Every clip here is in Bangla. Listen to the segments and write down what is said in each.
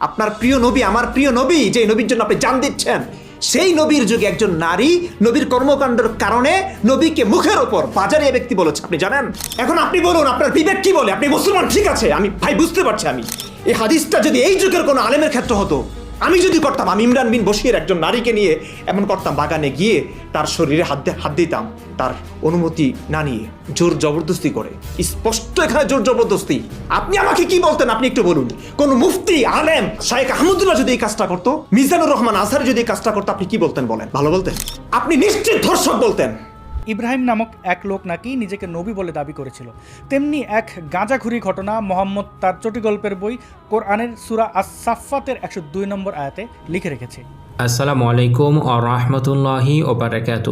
আপনার প্রিয় নবী, আমার প্রিয় নবী যে নবীর জন্য আপনি জান দিচ্ছেন, সেই নবীর যুগে একজন নারী নবীর কর্মকাণ্ডের কারণে নবীকে মুখের ওপর বাজারে ব্যক্তি বলেছে। আপনি জানেন? এখন আপনি বলুন, আপনার বিবেক কি বলে? আপনি মুসলমান, ঠিক আছে? আমি, ভাই, বুঝতে পারছি আমি। এই হাদিসটা যদি এই যুগের কোনো আলেমের ক্ষেত্র হতো আমি যদি করতাম, আমি ইমরান বিন বসির একজন নারীকে নিয়ে এমন করতাম, বাগানে গিয়ে তার শরীরে হাত হাত দিতাম, তার অনুমতি না নিয়ে জোর জবরদস্তি করে। স্পষ্ট এখানে জোর জবরদস্তি। আপনি আমাকে কি বলতেন? আপনি একটু বলুন। কোন মুফতি, আলেম শাহেখ আহমদুল্লাহ যদি এই কাজটা করতো, মিজানুর রহমান আজহার যদি এই কাজটা করতো, আপনি কি বলতেন বলেন? ভালো বলতেন। আপনি নিশ্চিত ধর্ষক বলতেন। ইব্রাহিম নামক এক লোক নাকি নিজেকে নবী বলে দাবি করেছিল। তেমনি এক গাঁজাখুরি ঘটনা মোহাম্মদ তার চটি গল্পের বই কোরআনের সুরা আসাফাতের একশো দুই নম্বর আয়াতে লিখে রেখেছে। আসসালামু আলাইকুম ও রহমতুল্লাহি ও বারাকাত।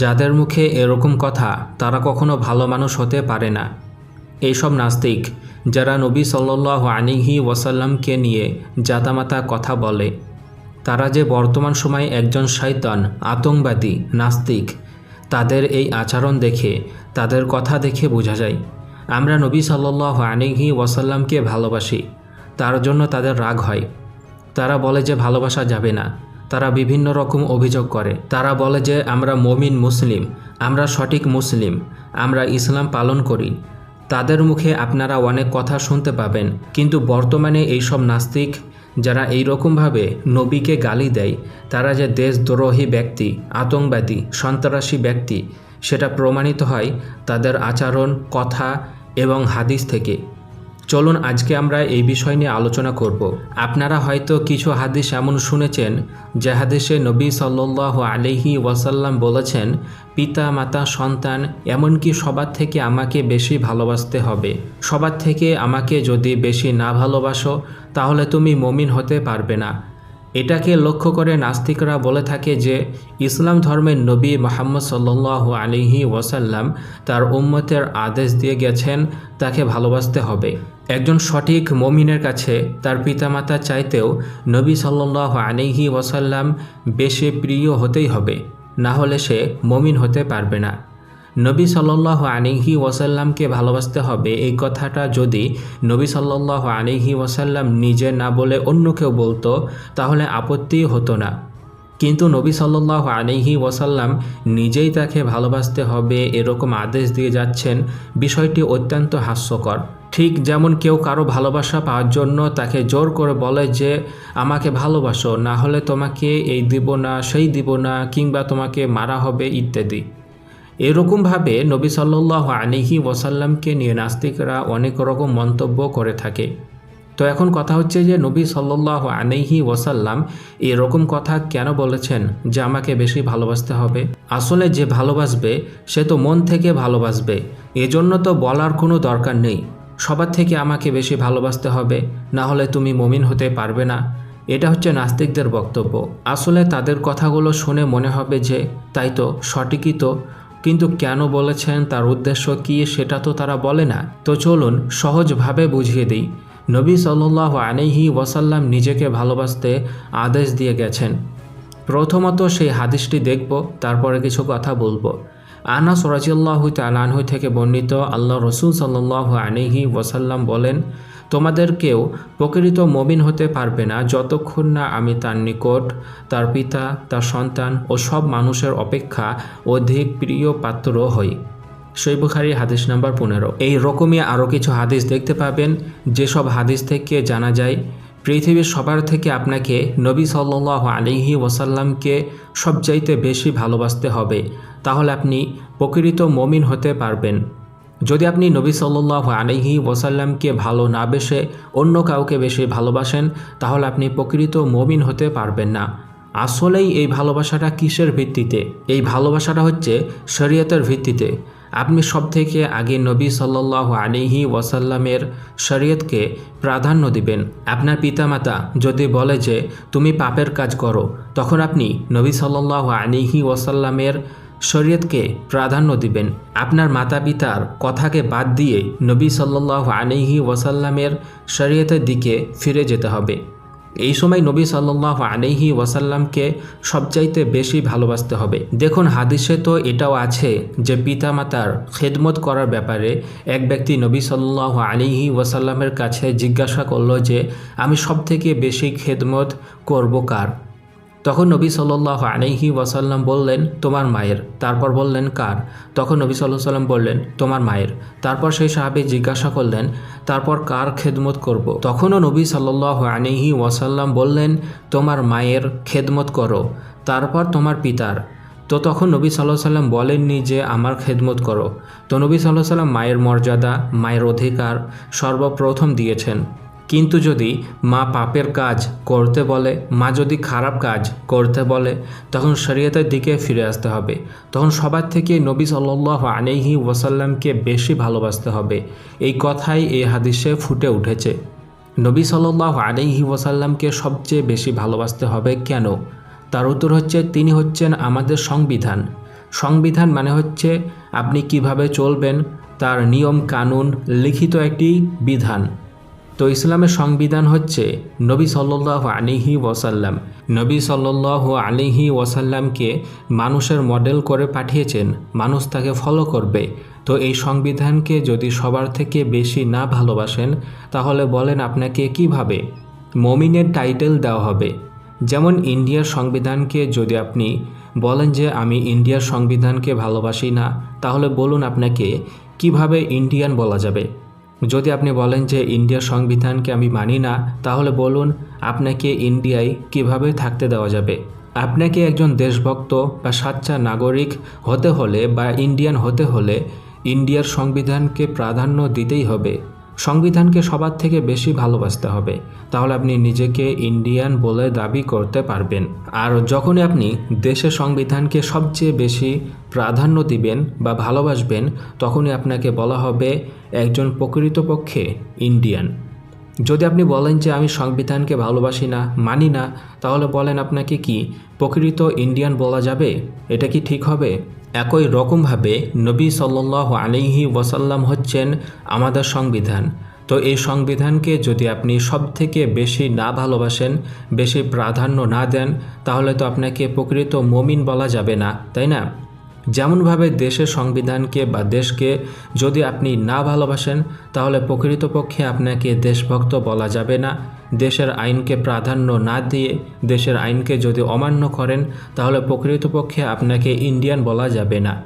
যাদের মুখে এরকম কথা, তারা কখনো ভালো মানুষ হতে পারে না। এইসব নাস্তিক, যারা নবী সাল্লাহ আনিহি ওয়াসাল্লামকে নিয়ে জাতামাতা কথা বলে, তারা যে বর্তমান সময়ে একজন শয়তান, আতঙ্কবাদী, নাস্তিক তাদের এই আচরণ দেখে, তাদের কথা দেখে বোঝা যায়। আমরা নবী সাল্লাহ আনিহি ওয়াসাল্লামকে ভালোবাসি, তার জন্য তাদের রাগ হয়। তারা বলে যে ভালোবাসা যাবে না, তারা বিভিন্ন রকম অভিযোগ করে। তারা বলে যে আমরা মমিন মুসলিম, আমরা সঠিক মুসলিম, আমরা ইসলাম পালন করি। তাদের মুখে আপনারা অনেক কথা শুনতে পাবেন, কিন্তু বর্তমানে এইসব নাস্তিক যারা এই রকমভাবে নবীকে গালি দেয়, তারা যে দেশদ্রোহী ব্যক্তি, আতঙ্কবাদী, সন্ত্রাসী ব্যক্তি, সেটা প্রমাণিত হয় তাদের আচরণ, কথা এবং হাদিস থেকে। চলুন আজকে আমরা এই বিষয় নিয়ে আলোচনা করব। আপনারা হয়তো কিছু হাদিস এমন শুনেছেন, যে হাদিসে নবী সাল্লাহ আলহি ওয়াসাল্লাম বলেছেন, পিতা, মাতা, সন্তান, এমনকি সবার থেকে আমাকে বেশি ভালোবাসতে হবে। সবার থেকে আমাকে যদি বেশি না ভালোবাসো, তাহলে তুমি মমিন হতে পারবে না। এটাকে লক্ষ্য করে নাস্তিকরা বলে থাকে যে, ইসলাম ধর্মের নবী মোহাম্মদ সাল্লাহ আলিহি ওয়াসাল্লাম তার উম্মতের আদেশ দিয়ে গেছেন, তাকে ভালোবাসতে হবে। একজন সঠিক মমিনের কাছে তার পিতামাতা চাইতেও নবী সাল্লাহ আলিহি ওয়াসাল্লাম বেশি প্রিয় হতেই হবে, না হলে সে মমিন হতে পারবে না। নবী সাল্লাহ আলিহি ওয়াসাল্লামকে ভালোবাসতে হবে এই কথাটা যদি নবী সাল্লাহ আলিহি ওয়াসাল্লাম নিজে না বলে অন্য কেউ বলতো, তাহলে আপত্তি হতো না। কিন্তু নবী সাল্লাহ আলিহি ওয়াসাল্লাম নিজেই তাকে ভালোবাসতে হবে এরকম আদেশ দিয়ে যাচ্ছেন, বিষয়টি অত্যন্ত হাস্যকর। ঠিক যেমন কেউ কারও ভালোবাসা পাওয়ার জন্য তাকে জোর করে বলে যে, আমাকে ভালোবাসো, না হলে তোমাকে এই দিব না, সেই দিব না, কিংবা তোমাকে মারা হবে, ইত্যাদি। এরকমভাবে নবী সাল্লাহ আলিহি ওয়াসাল্লামকে নিয়ে নাস্তিকরা অনেক রকম মন্তব্য করে থাকে। তো এখন কথা হচ্ছে যে, নবী সাল্লাহ আলিহি ওয়াসাল্লাম এরকম কথা কেন বলেছেন যে, আমাকে বেশি ভালোবাসতে হবে? আসলে যে ভালোবাসবে, সে তো মন থেকে ভালোবাসবে। এজন্য তো বলার কোনো দরকার নেই। সবার থেকে আমাকে বেশি ভালোবাসতে হবে, না হলে তুমি মমিন হতে পারবে না। এটা হচ্ছে নাস্তিকদের বক্তব্য। আসলে তাদের কথাগুলো শুনে মনে হবে যে, তাই তো, সঠিকই তো। কিন্তু কেন বলেছেন, তার উদ্দেশ্য কী, সেটা তো তারা বলে না। তো চলুন, সহজভাবে বুঝিয়ে দিই। নবী সাল্লাহ আনহি ওয়াসাল্লাম নিজেকে ভালোবাসতে আদেশ দিয়ে গেছেন। প্রথমত সেই হাদিসটি দেখব, তারপরে কিছু কথা বলব। আনাস রাজিয়াল্লাহ তালানহু থেকে বর্ণিত আল্লাহ রসুল সাল্লাহ আনহি ওয়াসাল্লাম বলেন, তোমাদের কেউ প্রকৃত মমিন হতে পারবে না যতক্ষণ না আমি তার নিকট, তার পিতা, তার সন্তান ও সব মানুষের অপেক্ষা অধিক প্রিয় পাত্র হই। শৈবখারি হাদিস নাম্বার পনেরো। এই রকমই আরও কিছু হাদিস দেখতে পাবেন, যেসব হাদিস থেকে জানা যায়, পৃথিবীর সবার থেকে আপনাকে নবী সাল্লাহ আলিহি ওয়াসাল্লামকে সবচাইতে বেশি ভালোবাসতে হবে। তাহলে আপনি প্রকৃত মমিন হতে পারবেন। যদি আপনি নবী সাল্লাহ আলহি ওসাল্লামকে ভালো না বেসে অন্য কাউকে বেশি ভালোবাসেন, তাহলে আপনি প্রকৃত মমিন হতে পারবেন না। আসলেই এই ভালোবাসাটা কিসের ভিত্তিতে? এই ভালোবাসাটা হচ্ছে শরীয়তের ভিত্তিতে। আপনি সব থেকে আগে নবী সাল্লাহ আলিহি ওয়াসাল্লামের শরীয়তকে প্রাধান্য দিবেন। আপনার পিতামাতা যদি বলে যে, তুমি পাপের কাজ করো, তখন আপনি নবী সাল্লাহ আলিহি ওয়াসাল্লামের শরীয়তকে প্রাধান্য দিবেন। আপনার মাতা পিতার কথাকে বাদ দিয়ে নবী সাল্লাহ আলিহি ওয়াসাল্লামের শরীয়তের দিকে ফিরে যেতে হবে। এই সময় নবী সাল্লাহ আলহি ওয়াসাল্লামকে সবচাইতে বেশি ভালোবাসতে হবে। দেখুন, হাদিসে তো এটাও আছে যে পিতামাতার খেদমত করার ব্যাপারে এক ব্যক্তি নবী সাল্লাহ আলিহি ওয়াসাল্লামের কাছে জিজ্ঞাসা করল যে, আমি সবথেকে বেশি খেদমত করব কার? তখন নবী সাল্লাহ আলহি ওয়াসাল্লাম বললেন, তোমার মায়ের। তারপর বললেন, কার? তখন নবী সাল্লাহ সাল্লাম বললেন, তোমার মায়ের। তারপর সেই সাহাবি জিজ্ঞাসা করলেন, তারপর কার খেদমত করব। তখনও নবী সাল্লাহ আলহি ওয়াসাল্লাম বললেন, তোমার মায়ের খেদমত করো, তারপর তোমার পিতার। তো তখন নবী সাল্লাহ সাল্লাম বলেননি যে, আমার খেদমত করো। তো নবী সাল্লাহ সাল্লাম মায়ের মর্যাদা, মায়ের অধিকার সর্বপ্রথম দিয়েছেন। কিন্তু যদি মা পাপের কাজ করতে বলে, মা যদি খারাপ কাজ করতে বলে, তখন শরীয়তের দিকে ফিরে আসতে হবে। তখন সবার থেকে নবী সাল্লাহ আলহি ওয়াসাল্লামকে বেশি ভালোবাসতে হবে। এই কথাই এই হাদিসে ফুটে উঠেছে। নবী সাল্লাহ আলহি ওয়াসাল্লামকে সবচেয়ে বেশি ভালোবাসতে হবে কেন? তার উত্তর হচ্ছে, তিনি হচ্ছেন আমাদের সংবিধান। সংবিধান মানে হচ্ছে আপনি কীভাবে চলবেন, তার নিয়ম কানুন লিখিত একটি বিধান। তো ইসলামের সংবিধান হচ্ছে নবী সাল্লাহ আলিহি ওয়াসাল্লাম। নবী সাল্লাহ আলিহি ওয়াসাল্লামকে মানুষের মডেল করে পাঠিয়েছেন, মানুষ তাকে ফলো করবে। তো এই সংবিধানকে যদি সবার থেকে বেশি না ভালোবাসেন, তাহলে বলেন আপনাকে কীভাবে? মমিনের টাইটেল দেওয়া হবে। যেমন ইন্ডিয়ার সংবিধানকে যদি আপনি বলেন যে আমি ইন্ডিয়ার সংবিধানকে ভালোবাসি না, তাহলে বলুন আপনাকে কীভাবে ইন্ডিয়ান বলা যাবে? যদি আপনি বলেন যে ইন্ডিয়ার সংবিধানকে আমি মানি না, তাহলে বলুন, আপনাকে ইন্ডিয়ায় কীভাবে থাকতে দেওয়া যাবে? আপনাকে একজন দেশভক্ত বা সাচ্চা নাগরিক হতে হলে বা ইন্ডিয়ান হতে হলে ইন্ডিয়ার সংবিধানকে প্রাধান্য দিতেই হবে। সংবিধানকে সবার থেকে বেশি ভালোবাসতে হবে। তাহলে আপনি নিজেকে ইন্ডিয়ান বলে দাবি করতে পারবেন। আর যখনই আপনি দেশের সংবিধানকে সবচেয়ে বেশি প্রাধান্য দিবেন বা ভালোবাসবেন, তখনই আপনাকে বলা হবে একজন প্রকৃতপক্ষে ইন্ডিয়ান যদি আপনি বলেন যে আমি সংবিধানকে ভালোবাসি না, মানি না, তাহলে বলেন আপনাকে কি প্রকৃত ইন্ডিয়ান বলা যাবে? এটা কি ঠিক হবে? একই রকমভাবে নবী সাল্লাহ আলিহি ওয়াসাল্লাম হচ্ছেন আমাদের সংবিধান। তো এই সংবিধানকে যদি আপনি সব থেকে বেশি না ভালোবাসেন, বেশি প্রাধান্য না দেন, তাহলে তো আপনাকে প্রকৃত মমিন বলা যাবে না, তাই না? যেমনভাবে দেশের সংবিধানকে বা দেশকে যদি আপনি না ভালোবাসেন, তাহলে প্রকৃতপক্ষে আপনাকে দেশভক্ত বলা যাবে না। দেশের আইনকে প্রাধান্য না দিয়ে দেশের আইনকে যদি অমান্য করেন, তাহলে প্রকৃতপক্ষে আপনাকে ইন্ডিয়ান বলা যাবে না।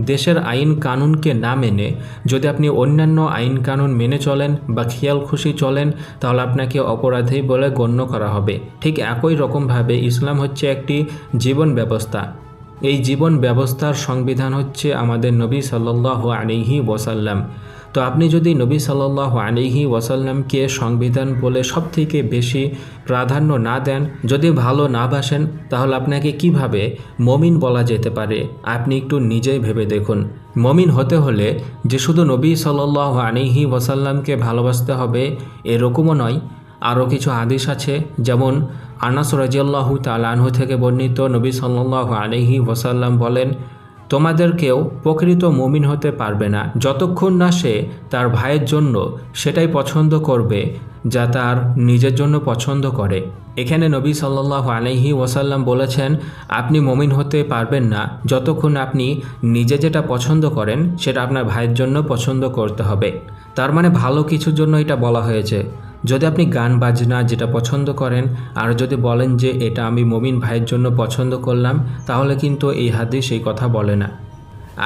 দেশের আইন কানুনকে না মেনে যদি আপনি অন্যান্য আইন কানুন মেনে চলেন বা খেয়াল খুশি চলেন, তাহলে আপনাকে অপরাধী বলে গণ্য করা হবে। ঠিক একই রকমভাবে ইসলাম হচ্ছে একটি জীবন ব্যবস্থা। এই জীবন ব্যবস্থার সংবিধান হচ্ছে আমাদের নবী সাল্লাহ আলিহি ওয়াসাল্লাম। তো আপনি যদি নবী সাল্লাহ আলিহি ওয়াসাল্লামকে সংবিধান বলে সবথেকে বেশি প্রাধান্য না দেন, যদি ভালো না বাসেন তাহলে আপনাকে কীভাবে মমিন বলা যেতে পারে? আপনি একটু নিজেই ভেবে দেখুন। মমিন হতে হলে যে শুধু নবী সাল্লাহ আলিহি ওয়াসাল্লামকে ভালোবাসতে হবে, এরকমও নয়। আরও কিছু আদেশ আছে, যেমন আনাস রাজিয়াল্লাহু তালানহু থেকে বর্ণিত নবী সাল্লাহ আলহি ওসাল্লাম বলেন, তোমাদের কেউ প্রকৃত মুমিন হতে পারবে না। যতক্ষণ না সে তার ভাইয়ের জন্য সেটাই পছন্দ করবে, যা তার নিজের জন্য পছন্দ করে। এখানে নবী সাল্লাহ আলহি ওয়াসাল্লাম বলেছেন, আপনি মমিন হতে পারবেন না। যতক্ষণ আপনি নিজে যেটা পছন্দ করেন, সেটা আপনার ভাইয়ের জন্য পছন্দ করতে হবে। তার মানে ভালো কিছুর জন্য এটা বলা হয়েছে। যদি আপনি গান, বাজনা যেটা পছন্দ করেন, আর যদি বলেন যে এটা আমি মমিন ভাইয়ের জন্য পছন্দ করলাম, তাহলে কিন্তু এই হাদিস সেই কথা বলে না।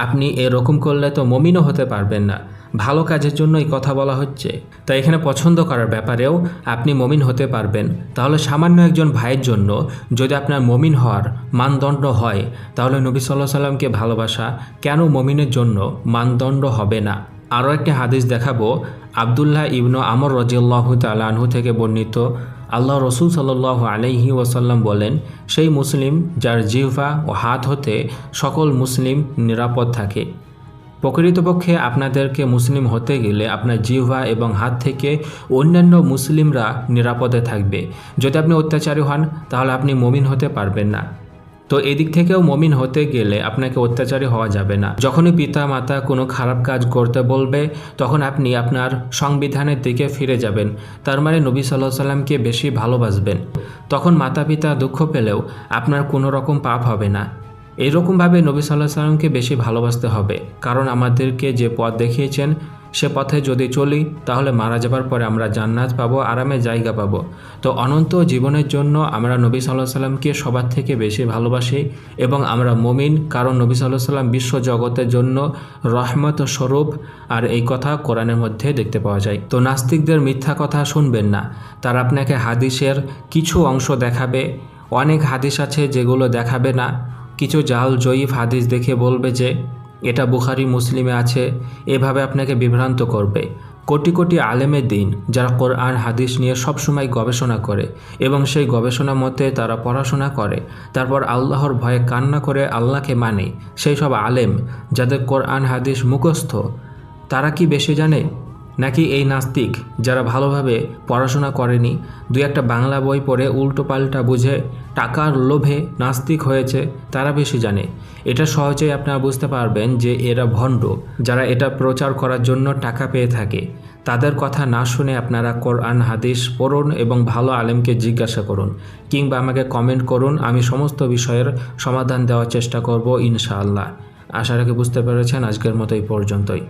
আপনি এরকম করলে তো মমিনও হতে পারবেন না। ভালো কাজের জন্য এই কথা বলা হচ্ছে। তাই এখানে পছন্দ করার ব্যাপারেও আপনি মমিন হতে পারবেন। তাহলে সামান্য একজন ভাইয়ের জন্য যদি আপনার মমিন হওয়ার মানদণ্ড হয়, তাহলে নবী সাল্লাহ সাল্লামকে ভালোবাসা কেন মমিনের জন্য মানদণ্ড হবে না? আরও একটি হাদিস দেখাবো। আবদুল্লাহ ইবনু আমর রজিয়াল্লাহ তালাহু থেকে বর্ণিত। আল্লাহ রসুল সাল্লাহ আলহি ওয়াসাল্লাম বলেন, সেই মুসলিম যার জিহ্বা ও হাত হতে সকল মুসলিম নিরাপদ থাকে। প্রকৃতপক্ষে আপনাদেরকে মুসলিম হতে গেলে আপনার জিহ্বা এবং হাত থেকে অন্যান্য মুসলিমরা নিরাপদে থাকবে। যদি আপনি অত্যাচারী হন, তাহলে আপনি মমিন হতে পারবেন না। তো এদিক থেকেও মমিন হতে গেলে আপনাকে অত্যাচারী হওয়া যাবে না। যখনই পিতা মাতা কোনো খারাপ কাজ করতে বলবে, তখন আপনি আপনার সংবিধানের দিকে ফিরে যাবেন। তার মানে নবী সাল্লাহ সাল্লামকে বেশি ভালোবাসবেন। তখন মাতা পিতা দুঃখ পেলেও আপনার কোনো রকম পাপ হবে না। এইরকমভাবে নবী সাল্লাহ সাল্লামকে বেশি ভালোবাসতে হবে। কারণ আমাদেরকে যে পথ দেখিয়েছেন সে পথে যদি চলি, তাহলে মারা যাবার পরে আমরা জান্নাত পাবো, আরামে জায়গা পাবো। তো অনন্ত জীবনের জন্য আমরা নবী সাল্লাহ সাল্লামকে সবার থেকে বেশি ভালোবাসি এবং আমরা মমিন, কারণ নবী সাল্লাহ সাল্লাম বিশ্ব জগতের জন্য রহমত স্বরূপ আর এই কথা কোরআনের মধ্যে দেখতে পাওয়া যায়। তো নাস্তিকদের মিথ্যা কথা শুনবেন না। তারা আপনাকে হাদিসের কিছু অংশ দেখাবে, অনেক হাদিস আছে যেগুলো দেখাবে না। কিছু জাল জয়ীফ হাদিস দেখে বলবে যে এটা বুখারি, মুসলিমে আছে। এভাবে আপনাকে বিভ্রান্ত করবে। কোটি কোটি আলেমের দিন যারা কোরআন, হাদিস নিয়ে সবসময় গবেষণা করে এবং সেই গবেষণা মতে তারা পড়াশোনা করে, তারপর আল্লাহর ভয়ে কান্না করে আল্লাহকে মানে। সেই সব আলেম যাদের কোরআন, হাদিস মুখস্থ, তারা কি বেশি জানে? নাকি এই নাস্তিক যারা ভালোভাবে পড়াশোনা করেনি? দু একটা বাংলা বই পড়ে উল্টো পাল্টা বুঝে টাকার লোভে নাস্তিক হয়েছে তারা বেশি জানে। এটা সহজেই আপনারা বুঝতে পারবেন যে এরা ভণ্ড, যারা এটা প্রচার করার জন্য টাকা পেয়ে থাকে। তাদের কথা না শুনে আপনারা কোরআন, হাদিস পড়ুন এবং ভালো আলেমকে জিজ্ঞাসা করুন কিংবা আমাকে কমেন্ট করুন, আমি সমস্ত বিষয়ের সমাধান দেওয়ার চেষ্টা করব ইনশাআল্লাহ। আশা রাখি বুঝতে পেরেছেন আজকের মতো এই পর্যন্তই।